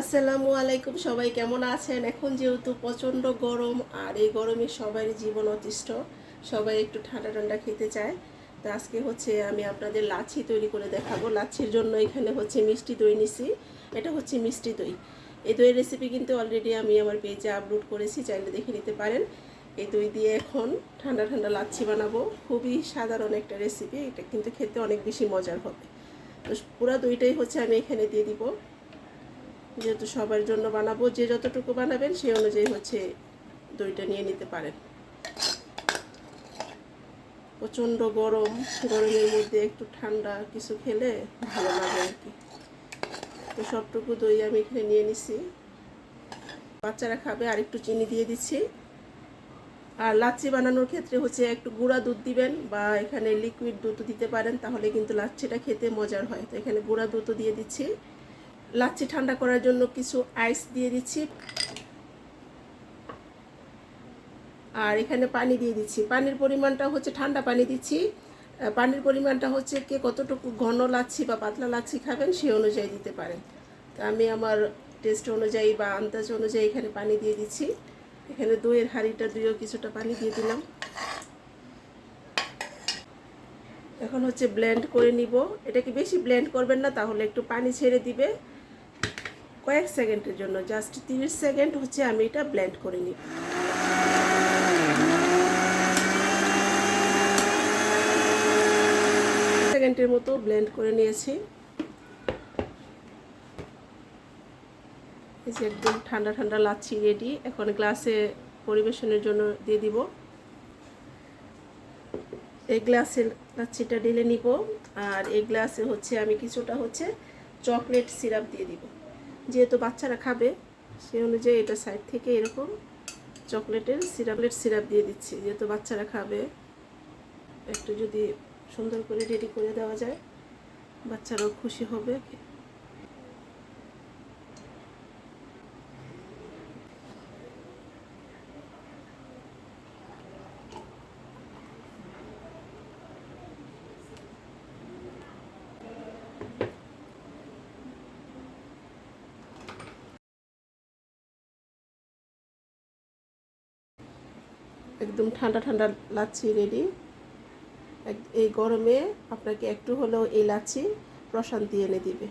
আসসালামু আলাইকুম, সবাই কেমন আছেন? এখন যেহেতু প্রচণ্ড গরম, আর এই গরমে সবারই জীবন অতিষ্ঠ, সবাই একটু ঠান্ডা ঠান্ডা খেতে চায়। তো আজকে হচ্ছে আমি আপনাদের লাচ্ছি তৈরি করে দেখাবো। লাচ্ছির জন্য এখানে হচ্ছে মিষ্টি দই নিছি, এটা হচ্ছে মিষ্টি দই। এই দইয়ের রেসিপি কিন্তু অলরেডি আমি আমার পেজে আপলোড করেছি, চাইলে দেখে নিতে পারেন। এই দই দিয়ে এখন ঠান্ডা ঠান্ডা লাচ্ছি বানাবো। খুবই সাধারণ একটা রেসিপি এটা কিন্তু খেতে অনেক বেশি মজার হবে। তো পুরা দইটাই হচ্ছে আমি এখানে দিয়ে দিব। যেহেতু সবার জন্য বানাবো, যে যতটুকু বানাবেন সেই অনুযায়ী হচ্ছে দইটা নিয়ে নিতে পারেন। প্রচণ্ড গরম, গরমের মধ্যে একটু ঠান্ডা কিছু খেলে ভালো লাগে আর কি। তো সবটুকু দই আমি এখানে নিয়ে নিছি। বাচ্চারা খাবে, আর একটু চিনি দিয়ে দিচ্ছি। আর লাচ্ছি বানানোর ক্ষেত্রে হচ্ছে একটু গুঁড়া দুধ দিবেন বা এখানে লিকুইড দুধ দিতে পারেন, তাহলে কিন্তু লাচ্ছিটা খেতে মজার হয়। তো এখানে গুঁড়া দুধও দিয়ে দিচ্ছি। লাচ্ছি ঠান্ডা করার জন্য কিছু আইস দিয়ে দিচ্ছি। আর এখানে পানি দিয়ে দিচ্ছি। পানির পরিমাণটা হচ্ছে ঠান্ডা পানি দিচ্ছি। পানির পরিমাণটা হচ্ছে কে কতটুকু ঘন লাচ্ছি বা পাতলা লাচ্ছি খাবেন সেই অনুযায়ী দিতে পারেন। তো আমি আমার টেস্ট অনুযায়ী বা আন্দাজ অনুযায়ী এখানে পানি দিয়ে দিচ্ছি। এখানে দইয়ের হাঁড়িটা দিয়েও কিছুটা পানি দিয়ে দিলাম। এখন হচ্ছে ব্লেন্ড করে নিব। এটাকে বেশি ব্লেন্ড করবেন না, তাহলে একটু পানি ছেড়ে দিবে। কয়েক সেকেন্ডের জন্য জাস্ট তিরিশ সেকেন্ড হচ্ছে আমি এটা ব্লেন্ড করে নিই সেকেন্ডের মতো ব্লেন্ড করে নিয়েছি। এই যে একদম ঠান্ডা ঠান্ডা লাচ্ছি রেডি এখন গ্লাসে পরিবেশনের জন্য দিয়ে দিব। এই গ্লাসের লাচ্ছিটা ঢেলে নিব, আর এই গ্লাসে হচ্ছে আমি কিছুটা হচ্ছে চকলেট সিরাপ দিয়ে দিব। যেহেতু বাচ্চারা খাবে, সেই অনুযায়ী এটা সাইড থেকে এরকম চকলেটের সিরাপলেট সিরাপ দিয়ে দিচ্ছি, যেহেতু বাচ্চারা খাবে। একটু যদি সুন্দর করে রেডি করে দেওয়া যায়, বাচ্চারাও খুশি হবে। একদম ঠান্ডা ঠান্ডা লাচ্ছি রেডি এই গরমে আপনাকে একটু হলেও এই লাচ্ছি প্রশান্তি এনে দিবে।